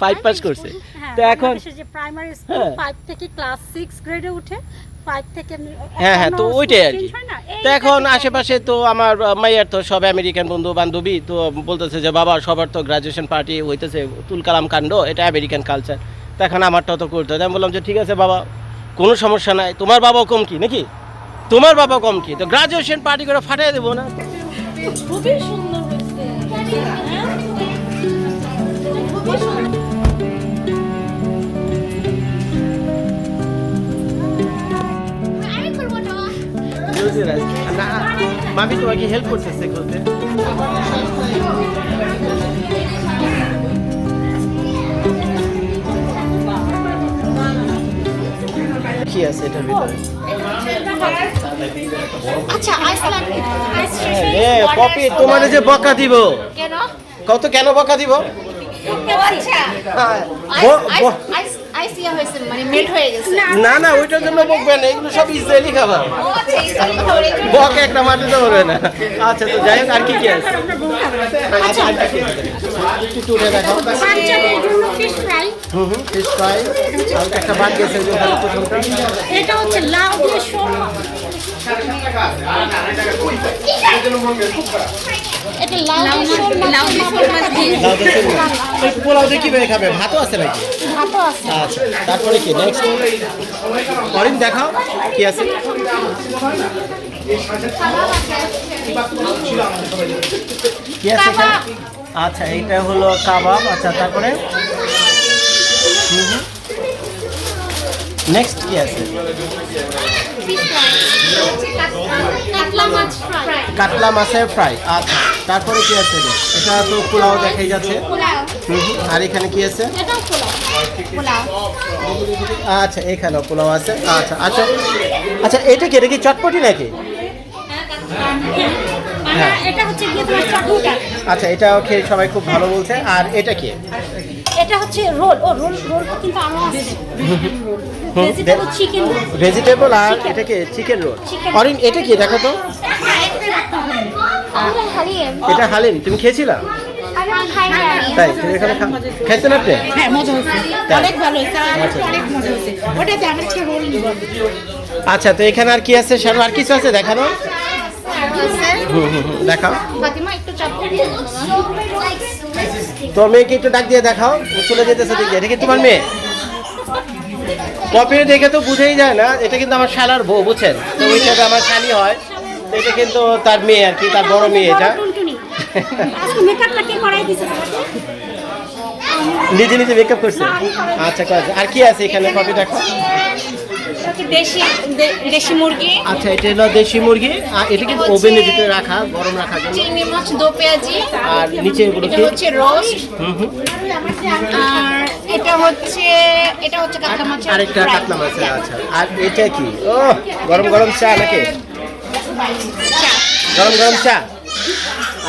Five pass করছে। হ্যাঁ, তো এখন প্রাইমারি স্কুল হ্যাঁ। ফাইভ থেকে ক্লাস সিক্স গ্রেডে উঠে হ্যাঁ হ্যাঁ তো ওইটাই আর কি? তো এখন আশেপাশে তো আমার মাইয়ার তো সব আমেরিকান বন্ধু বান্ধবী তো বলতেছে যে বাবা সবার তো গ্রাজুয়েশন পার্টি হইতেছে তুল কালাম কাণ্ড এটা আমেরিকান কালচার তো এখন আমারটাও তো করতে হবে। আমি বললাম যে ঠিক আছে বাবা কোনো সমস্যা নাই। তোমার বাবাও কম কি নাকি? তোমার বাবা কম কি? তো গ্রাজুয়েশন পার্টি করে ফাটিয়ে দেবো না? খুবই সুন্দর না মামি তোমাকে হেল্প করতেছে খুলতে কি আছে এটার ভিতরে আচ্ছা আইসল্যান্ড তোমার যে বকা দিব। কত কেন বকা দিব? আচ্ছা হ্যাঁ, মানে হয়ে না না ওইটার জন্য বকবেন না, এগুলো সব ইসরায়েলি খাবার। আচ্ছা বকে একটা মাটিতে পারবে না। আচ্ছা তো যাই হোক আর কি কি আছে? আচ্ছা আর কি কি আছে? একটু টুরে দেখাও বাচ্চাদের জন্য fish fry hmm hmm fish fry আর একটা বাদ গেছে যে প্রথমটা। এটা হচ্ছে লাউ দিয়ে পোলাও দিয়ে কীভাবে খাবে ভাতও আছে নাকি? আচ্ছা তারপরে কি? নেক্সট অরিন দেখাও কি আছে। কি আছে? আচ্ছা এইটা হলো কাবাব। আচ্ছা তারপরে? নেক্সট কি আছে? কাতলা মাছের ফ্রাই। আচ্ছা তারপরে কি আছে এটা তো পোলাও দেখাই যাচ্ছে। আর এখানে কি আছে? আচ্ছা এখানেও পোলাও আছে। আচ্ছা আচ্ছা। আচ্ছা এটা কি এটা কি চটপটি নাকি? চাটনিটা আচ্ছা এটাও খেয়ে সবাই খুব ভালো বলছে। আর এটা কি? এটা হচ্ছে রোল। ও রোল রোলটা কিন্তু আরও আছে। ভেজিটেবল চিকেন ভেজিটেবল আর এটা কি? Chicken roll. অরিন এটা কি? দেখো তো। আমরা এটা হালিম তুমি খেয়েছিলা? আরে খাই না তাই তুমি এখানে খাইছেন আপনি? হ্যাঁ মজা হয়েছে। অনেক ভালো হয়েছে আচ্ছা। অনেক মজা হয়েছে। ওটাতে আমি আজকে রোল নিব আচ্ছা তো এখানে আর কি আছে? শানু আর কিছু আছে দেখানো? হুম হুম হুম, দেখাও। ফাতিমা একটু তো মেয়েকে একটু ডাক দিয়ে দেখাও। চলে যেতেছে দেখি এটা কি তোমার মেয়ে? কপি দেখে তো বুঝেই যায় না। এটা কিন্তু আমার শালার বউ বুঝছেন? তো ওই হিসাবে আমার শালি হয়। এটা কিন্তু তার মেয়ে আর কি তার বড় মেয়ে এটা। নিজে নিজে মেকআপ করছে? আচ্ছা আর কি আছে এখানে কপি দেখো? দেশি দেশি মুরগি। আচ্ছা এটা হলো দেশি মুরগি। আর এটা কিন্তু ওভেনের ভিতরে রাখা গরম রাখার জন্য। চিংড়ি মাছ দো পেঁয়াজি। আর নিচে এগুলো কি? হচ্ছে রোস্ট হুম হুম। আর এটা হচ্ছে এটা হচ্ছে কাতলা আরেকটা কাতলা আচ্ছা। আর এটা কি? ও গরম গরম চা নাকি। গরম গরম চা?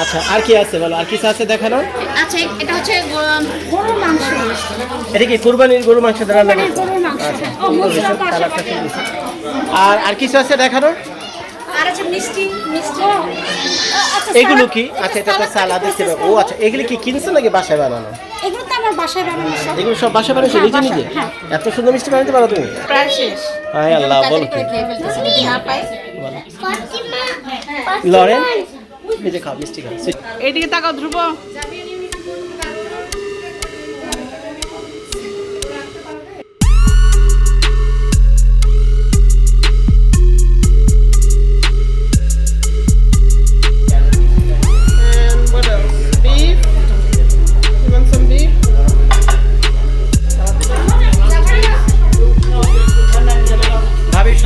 আচ্ছা আর কি আছে বলো? আর কিছু আছে দেখানো আচ্ছা এটা হচ্ছে গরুর মাংস। এটা কি কুরবানির গরু মাংস গরুর আচ্ছা। আর আর কিছু আছে দেখানো মিষ্টি মিষ্টি। আচ্ছা এগুলো কি? আচ্ছা এটা তো সালাদ ছিল ও আচ্ছা এগুলো কি কিনছে নাকি বাসায় বানানো? এগুলো তো আমার বাসায় বানানো সব। এগুলো সব বাসায় বানিয়েছো হ্যাঁ, নিজে নিজে? হ্যাঁ। এত সুন্দর মিষ্টি বানাতে পারো তুমি? প্রায় শেষ। হায় আল্লাহ বল কি? লরেন? এই যে খাও মিষ্টি খাও। এইদিকে তাকাও ধ্রুব।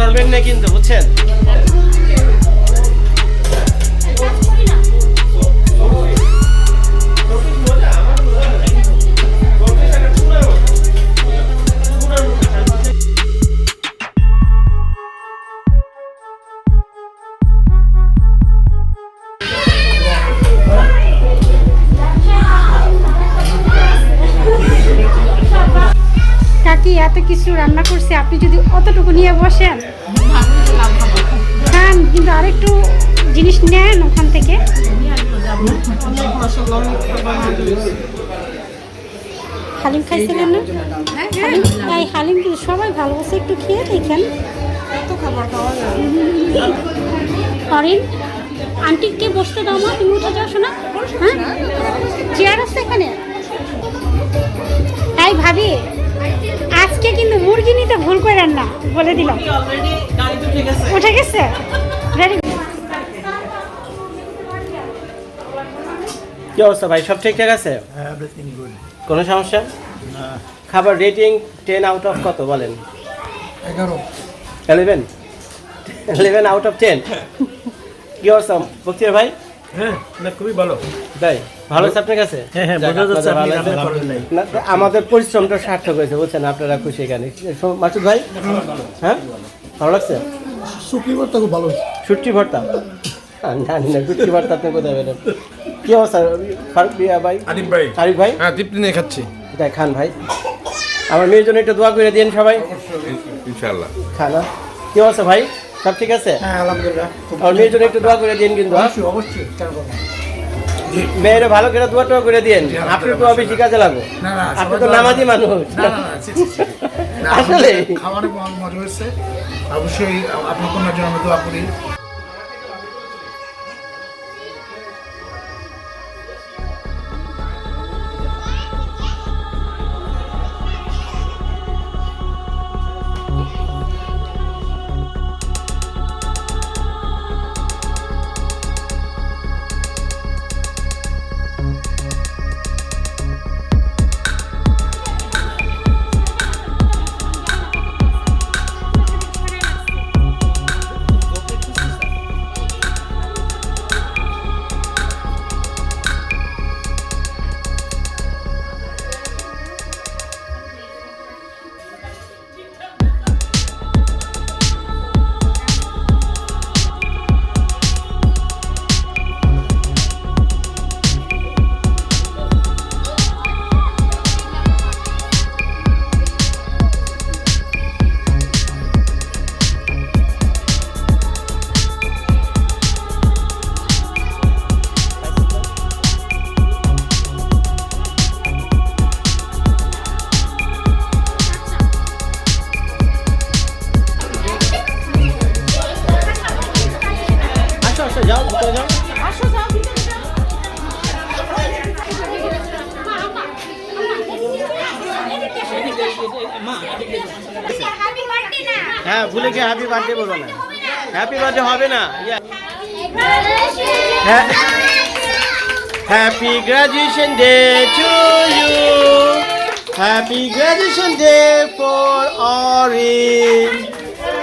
সরবেন না কিন্তু বুঝছেন? এত কিছু রান্না করছে আপনি যদি অতটুকু নিয়ে বসেন। কিন্তু আরেকটু জিনিস নেন ওখান থেকে। হালিম খাইছিলেন না হালিম এই হালিম কিন্তু সবাই ভালোবাসে একটু খেয়ে দেখেন। অরিন আন্টিকে বসতে দাও মা? তুমি উঠে যাও শোনা। হ্যাঁ? চেয়ার আছে এখানে? তাই ভাবি। আজকে কিন্তু মুরগি নিতে ভুল করেন না বলে দিলাম। উঠে গেছে। good. কি অবস্থা ভাই? সব ঠিকঠাক আছে? এভরিথিং কোনো সমস্যা? খাবার রেটিং টেন আউট অফ কত বলেন? এগারো। Eleven eleven out of ten কি অবস্থা? বক্তিয়ার ভাই? হ্যাঁ খুবই ভালো। ভাই ভালো আছে আপনার কাছে? হ্যাঁ হ্যাঁ আমাদের পরিশ্রমটা সার্থক হয়েছে বলছেন আপনারা খুশি এখানে। মাসুদ ভাই? হ্যাঁ? ভালো লাগছে? সুপ্রিম তো খুব ভালো সুটকি ভর্তা? জানি না ভর্তা আপনি কোথায় পেলেন? কি অবস্থা? ফারুক ভাই? আরিফ ভাই। আরিফ ভাই? হ্যাঁ তৃপ্তি নিয়ে খাচ্ছি। তাই খান ভাই। আমার মেয়ের জন্য একটু দোয়া করে দিন সবাই। ইনশাআল্লাহ। খানা কি অবস্থা ভাই? সব ঠিক আছে? হ্যাঁ আলহামদুলিল্লাহ আমার মেয়ের জন্য একটু দোয়া করে দিন কিন্তু হ্যাঁ? অবশ্যই অবশ্যই? মেয়েরা ভালো করে দোয়া টোয়া করে দিয়েন। আপনি তো বেশি কাজে লাগো। আপনি তো নামাজি মানুষ। আসলে? খাবার খাবারে মজা হয়েছে অবশ্যই আপনার কন্যার জন্য আমি দোয়া করি। হ্যাঁ ভুলে গিয়ে হ্যাপি বার্থডে বলব না। হ্যাপি বার্থডে হবে না। Happy graduation day to you happy graduation day for Arin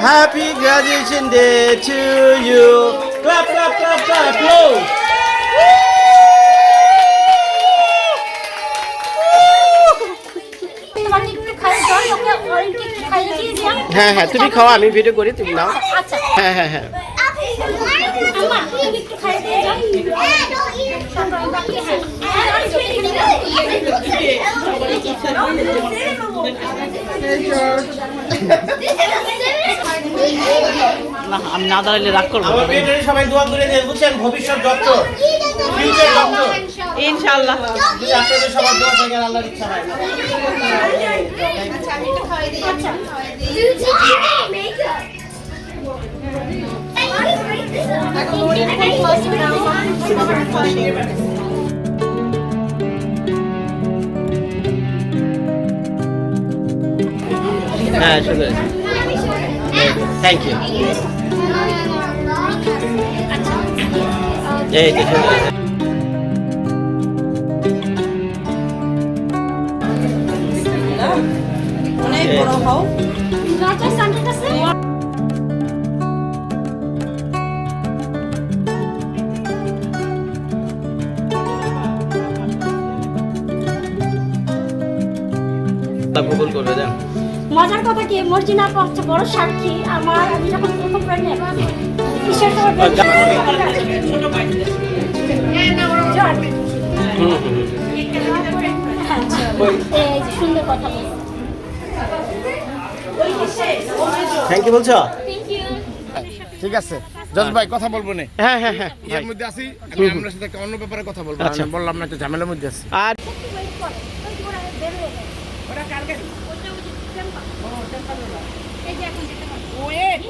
happy graduation day to you clap clap clap clap হ্যাঁ হ্যাঁ তুমি খাও আমি ভিডিও করি তুমি নাও। আচ্ছা। হ্যাঁ হ্যাঁ হ্যাঁ। যাও। আমি না দাঁড়াইলে রাগ করব সবাই দোয়া করে দেন বুঝছেন? ভবিষ্যৎ ডক্টর আপনাদের সবার দোয়া থাকে আর আল্লাহর ইচ্ছা হয়। হ্যাঁ শুধু থ্যাংক ইউ এই যে শুধু অনেক বড় হও আছে কবুল করবে দেন মজার কথা কি? মর্জিনা হচ্ছে বড় সাক্ষী আমার আমি যখন প্রথম প্রেগনেন্ট কিসের সময় হুম হুম এই যে সুন্দর কথা বলছো। থ্যাংক ইউ বলছো? ঠিক আছে। জজ ভাই কথা বলব না। হ্যাঁ হ্যাঁ হ্যাঁ। এর মধ্যে আছি আমি আপনার সাথে অন্য ব্যাপারে কথা বলব। আচ্ছা। বললাম না একটা ঝামেলার মধ্যে আছি। আর ওয়েট করে ওই যে ওরা বের হয়ে গেছে কিছুক্ষণ পরে সবাই এই যে দেখো এই যে আমার একটা ড্রেস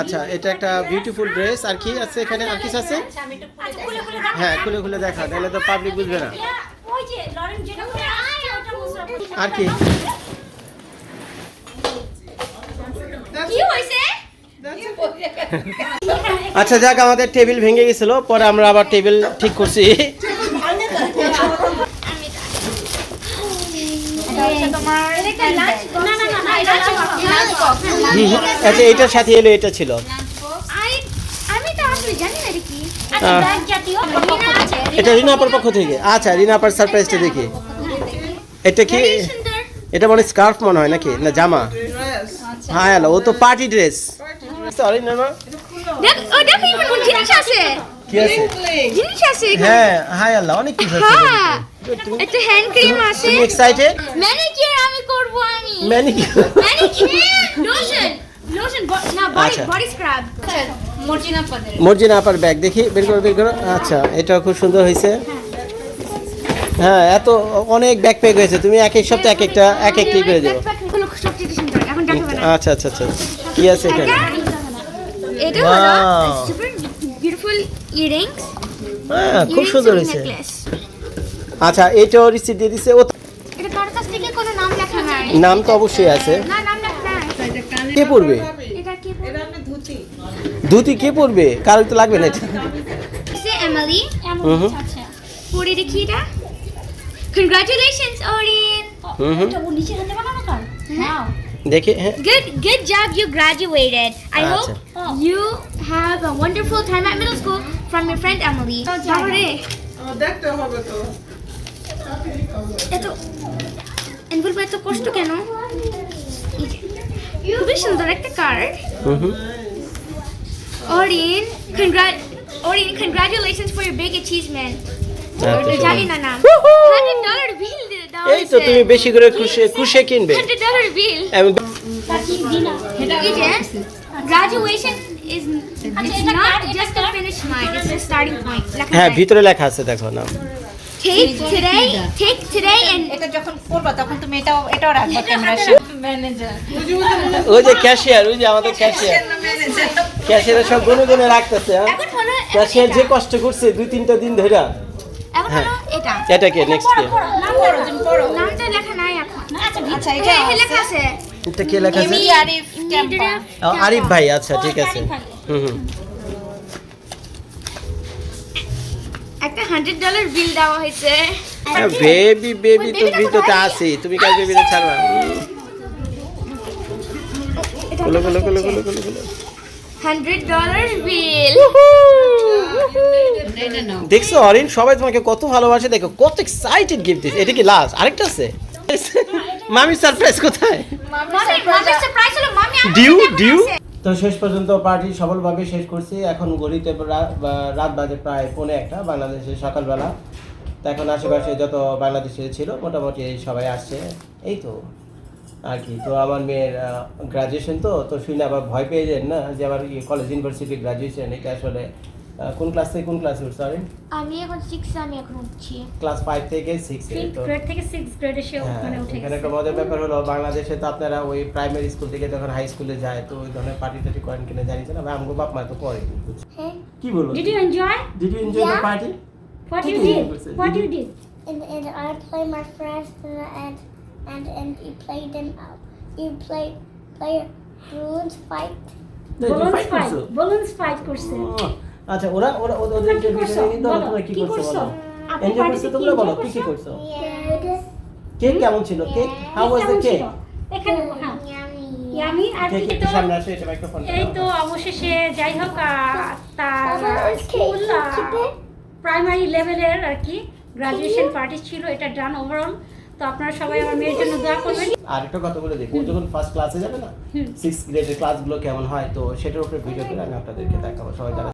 আচ্ছা এটা একটা বিউটিফুল ড্রেস আর কি আছে এখানে? আর কিছু আছে? হ্যাঁ খুলে খুলে দেখা তাহলে তো পাবলিক বুঝবে না। আর কি? আচ্ছা যাক আমাদের টেবিল ভেঙে গেছিল পরে আমরা আবার টেবিল ঠিক করছি। আচ্ছা এটার সাথে এলো এটা ছিল। আই আমি তো আসলে জানি না এটা কি আহ। আচ্ছা ব্যাগ জাতীয় রিনা আছে এটা রিনা আপার পক্ষ থেকে। আচ্ছা রিনা আপার সারপ্রাইজটা দেখি। এটা কি? এটা মানে স্কার্ফ মনে হয় নাকি? না জামা? হ্যাঁ হ্যালো ও তো পার্টি ড্রেস সরি না না? দেখ ও দেখো কোন জিনিস আছে। কি আছে? জিনিস আছে হ্যাঁ হাই আল্লাহ অনেক কিছু আছে হ্যাঁ। একটা হ্যান্ড ক্রিম আছে। তুমি এক্সাইটেড ম্যানিকিউর আমি করব আমি। ম্যানিকিউর ম্যানিকিউর লোশন লোশন না বডি আচ্ছা। বডি স্ক্রাব মর্জিনা আপার ব্যাগ দেখি বের করো বের করো। আচ্ছা এটা খুব সুন্দর হয়েছে। হ্যাঁ এত অনেক ব্যাগ প্যাক হয়েছে তুমি এক এক সপ্তাহে এক একটা এক করে দেবো। না। আচ্ছা আচ্ছা আচ্ছা কি আছে এখানে? এটা হলো সুপার বিউটিফুল ইয়ারিংস হ্যাঁ খুব সুন্দর হয়েছে। আচ্ছা এটাও রিসিপ্ট দিয়ে দিছে। ও এটা কার কাছ থেকে কোনো নাম লেখা নাই। নাম তো অবশ্যই আছে। না নাম লেখা নাই। কে পড়বে? এটা কি ধুতি। কে পড়বে? কারও তো লাগবে না এটা। সে এমিলি। আচ্ছা পড়ে দেখি এটা। কংগ্রাচুলেশনস অরিন হুম হুম। এটা ও নিচে হাতে বানানো কার? ওয়াও দেখি হ্যাঁ। Good, good job. You graduated. I hope you have a wonderful time at middle school from your friend Emily. বাবারে, দেখতে হবে তো। এত envelope এত কষ্ট কেন? খুবই সুন্দর একটা। Arin congrat Arin congratulations for your big achievement আচ্ছা, জানি না নাম হান্ড্রেড ডলার বিল এই তো তুমি বেশি করে খুশি খুশি কিনবে। হান্ড্রেড ডলার বিল এবং Graduation is it's not just a finish line, it's a starting point. হ্যাঁ ভিতরে লেখা আছে দেখো নাম Take today, take today and এটা যখন করবা তখন তুমি এটাও এটাও রাখবা ক্যামেরার ম্যানেজার ওই যে ক্যাশিয়ার ওই যে আমাদের ক্যাশিয়ার ক্যাশিয়ার সব গুনে গুনে রাখতেছে হ্যাঁ? ক্যাশিয়ার যে কষ্ট করছে দুই তিনটা দিন ধরে এখন এটা। এটা কে? নেক্সট কে? নামটা লেখা। নাই এখন। আচ্ছা আচ্ছা এটা লেখা আছে। এটা কে লেখা আছে? আরিফ আরিফ ভাই আচ্ছা ঠিক আছে। হুম হুম। একটা হান্ড্রেড ডলার বিল দেওয়া হয়েছে। বেবি বেবি তো আছে। তুমি ছাড়বা। গুলো গুলো গুলো গুলো গুলো গুলো হান্ড্রেড ডলার বিল দেখছ অরিন সবাই তোমাকে কত ভালোবাসে। দেখো কত এক্সাইটেড গিফট দিচ্ছে এটা কি লাস্ট আরেকটা আছে? মামি সারপ্রাইজ কোথায়? মামি মামি সারপ্রাইজ হলো মামি ডিউ ডিউ তো শেষ পর্যন্ত পার্টি সফলভাবে শেষ করছি। এখন গড়িতে রাত বাজে প্রায় পৌনে একটা বাংলাদেশে সকালবেলা। তো এখন আশেপাশে যত বাংলাদেশে ছিল মোটামুটি সবাই আসছে। এই তো আর কি। তো আমার মেয়ের গ্রাজুয়েশন তো তো শুনে আবার ভয় পেয়ে যান না যে আবার কলেজ ইউনিভার্সিটি গ্রাজুয়েশন এটা আসলে কোন ক্লাস থেকে কোন ক্লাসে উঠছে সরি আমি এখন সিক্স আমি এখন উঠছি ক্লাস ফাইভ থেকে সিক্স ফিফথ তো গ্রেড থেকে সিক্স গ্রেডে সে মানে উঠে এখানে একটা মজার ব্যাপার হলো বাংলাদেশে তো আপনারা ওই প্রাইমারি স্কুল থেকে যখন হাই স্কুলে যায় তো ওই ধরনের পার্টি টাটি করেন কিনা জানি না ভাই আমগো বাপ মা তো করে হ্যাঁ কি বলব Did you enjoy? Did you enjoy the party you Did you? did? What you did? and, and I play my friends and and and you play them out. You play play balloons fight. Balloons fight. Balloons fight করছে। আচ্ছা ওরা ওরা ওদের করছ? বিষয়ে তোমরা কি করছ? বলো। এনজয় করছ তোমরা বলো কি কি করছ? কেক কেমন ছিল? Cake how was the cake এখানে হ্যাঁ। ইয়ামি আর কি তো? সামনে আসো এটা মাইক্রোফোন এই তো অবশেষে যাই হোক তার school cake, keep it. Primary লেভেলের আর কি গ্রাজুয়েশন পার্টি ছিল এটা ডান ওভারঅল তো আপনারা সবাই আমার মেয়ের জন্য দোয়া করবেন। আর একটা কথা বলে দিই যখন ফার্স্ট ক্লাসে যাবে না সিক্স গ্রেডের ক্লাসগুলো কেমন হয় তো সেটার উপরে ভিডিও করে আমি আপনাদেরকে দেখাবো সবাই যারা